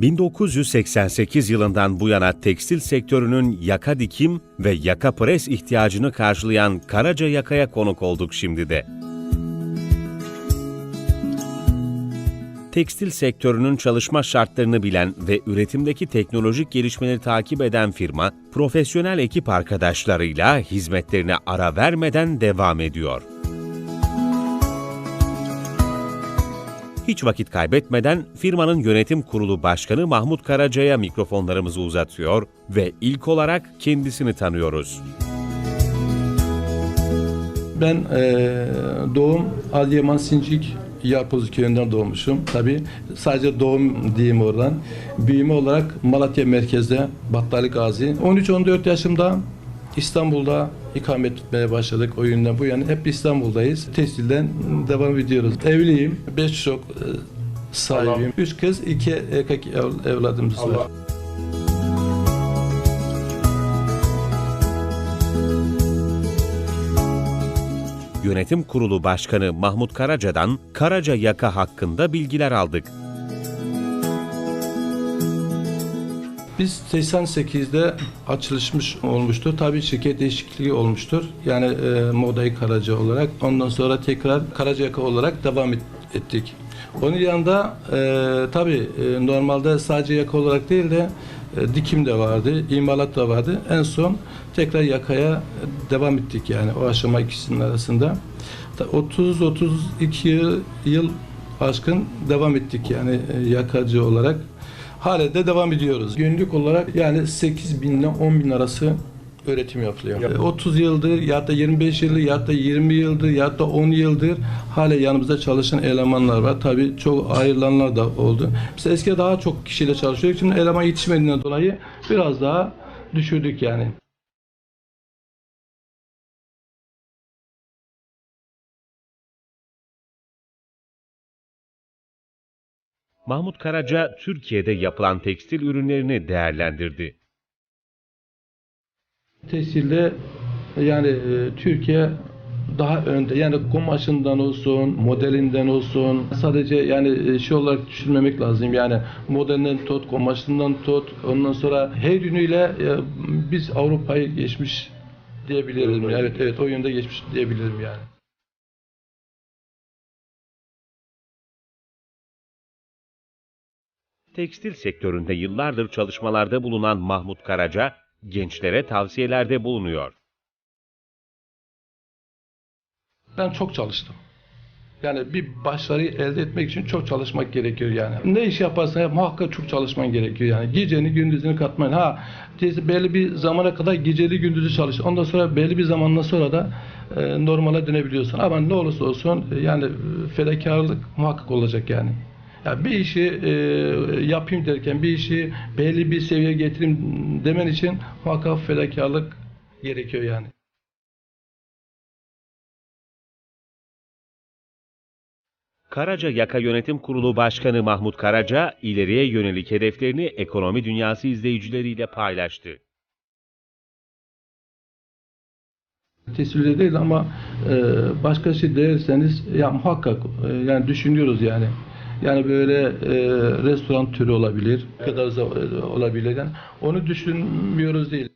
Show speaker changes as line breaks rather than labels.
...1988 yılından bu yana tekstil sektörünün yaka dikim ve yaka pres ihtiyacını karşılayan Karaca Yaka'ya konuk olduk şimdi de. Tekstil sektörünün çalışma şartlarını bilen ve üretimdeki teknolojik gelişmeleri takip eden firma, profesyonel ekip arkadaşlarıyla hizmetlerine ara vermeden devam ediyor. Hiç vakit kaybetmeden firmanın yönetim kurulu başkanı Mahmut Karaca'ya mikrofonlarımızı uzatıyor ve ilk olarak kendisini tanıyoruz.
Ben eee, doğum Adıyaman Sincik Yarpoz köyünden doğmuşum. Tabi sadece doğum diyeyim oradan. Büyüme olarak Malatya merkezde Battali Gazi. 13-14 yaşımda İstanbul'da ikamet etmeye başladık o günden bu yana. Hep İstanbul'dayız. Tekstilden devam ediyoruz. Evliyim. Beş çocuk eee, sahibiyim. Üç kız, iki erkek ev- evladımız var.
Yönetim kurulu başkanı Mahmut Karaca'dan Karaca Yaka hakkında bilgiler aldık.
Biz 88'de açılışmış olmuştur. Tabii şirket değişikliği olmuştur. Yani e, Moday Karaca olarak. Ondan sonra tekrar Karacayaka olarak devam et- ettik. Onun yanında e, tabii e, normalde sadece yaka olarak değil de e, dikim de vardı, imalat da vardı. En son tekrar yakaya devam ettik yani o aşama ikisinin arasında. 30-32 yıl, yıl aşkın devam ettik yani e, yakacı olarak. Hala de devam ediyoruz. Günlük olarak yani 8 bin ile 10 bin arası öğretim yapılıyor. E, 30 yıldır ya da 25 yıldır ya da 20 yıldır ya da 10 yıldır hala yanımızda çalışan elemanlar var. Tabii çok ayrılanlar da oldu. Biz eskiden daha çok kişiyle çalışıyorduk. Şimdi eleman yetişmediğinden dolayı biraz daha düşürdük yani.
Mahmut Karaca Türkiye'de yapılan tekstil ürünlerini değerlendirdi.
Tekstilde yani e, Türkiye daha önde yani kumaşından olsun, modelinden olsun sadece yani e, şey olarak düşünmemek lazım yani modelinden tut, kumaşından tut ondan sonra her ürünüyle e, biz Avrupa'yı geçmiş diyebilirim. Evet evet o yönde geçmiş diyebilirim yani.
Tekstil sektöründe yıllardır çalışmalarda bulunan Mahmut Karaca, gençlere tavsiyelerde bulunuyor.
Ben çok çalıştım. Yani bir başarıyı elde etmek için çok çalışmak gerekiyor yani. Ne iş yaparsan yap, muhakkak çok çalışman gerekiyor yani. Geceni gündüzünü katman. Ha belli bir zamana kadar geceli gündüzü çalış. Ondan sonra belli bir zamandan sonra da e, normale dönebiliyorsun. Ama ne olursa olsun e, yani e, fedakarlık muhakkak olacak yani. Ya bir işi e, yapayım derken bir işi belli bir seviyeye getireyim demen için muhakkak fedakarlık gerekiyor yani.
Karaca Yaka Yönetim Kurulu Başkanı Mahmut Karaca, ileriye yönelik hedeflerini ekonomi dünyası izleyicileriyle paylaştı.
tesirli değil ama e, başka şey derseniz ya muhakkak e, yani düşünüyoruz yani. Yani böyle e, restoran türü olabilir, kadar za- e, olabilir. Yani onu düşünmüyoruz değil.